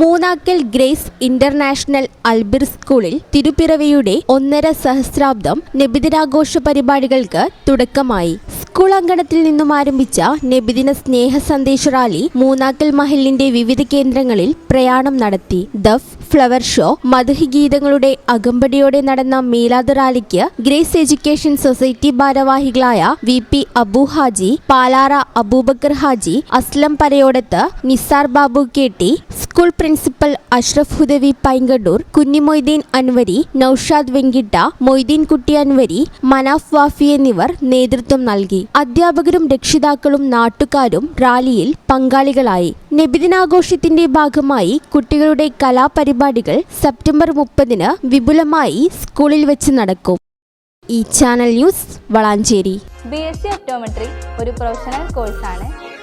Moonnakkal grace international Al-Bir സ്കൂളിൽ തിരുപ്പിറവിയുടെ ഒന്നര സഹസ്രാബ്ദം നബിദിനാഘോഷ പരിപാടികൾക്ക് തുടക്കമായി. സ്കൂൾ അങ്കണത്തിൽ നിന്നും ആരംഭിച്ച നബിദിന സ്നേഹ സന്ദേശ റാലി മൂന്നാക്കൽ മഹലിന്റെ വിവിധ കേന്ദ്രങ്ങളിൽ പ്രയാണം നടത്തി. ദഫ് ഫ്ലവർ ഷോ മധുഹി ഗീതങ്ങളുടെ അകമ്പടിയോടെ നടന്ന മീലാദ് റാലിക്ക് ഗ്രേസ് എഡ്യൂക്കേഷൻ സൊസൈറ്റി ഭാരവാഹികളായ V P Abu Haji Palara Abubakar Haji Aslam Parayodath Nisar Babu K T school principal Ashraf Hudawi Painkandoor Kunhimoideen Anwari Naushad Venkitta Moideen Kutty Anwari Manaf Wafy എന്നിവർ നേതൃത്വം നൽകി. അധ്യാപകരും രക്ഷിതാക്കളും നാട്ടുകാരും റാലിയിൽ പങ്കാളികളായി. നബിദിനാഘോഷത്തിന്റെ ഭാഗമായി കുട്ടികളുടെ കലാപരിപാടികൾ സെപ്റ്റംബർ മുപ്പതിന് വിപുലമായി സ്കൂളിൽ വെച്ച് നടക്കും. ഈ channel news Valanchery. B S C optometry ഒരു പ്രൊഫഷണൽ കോഴ്സാണ്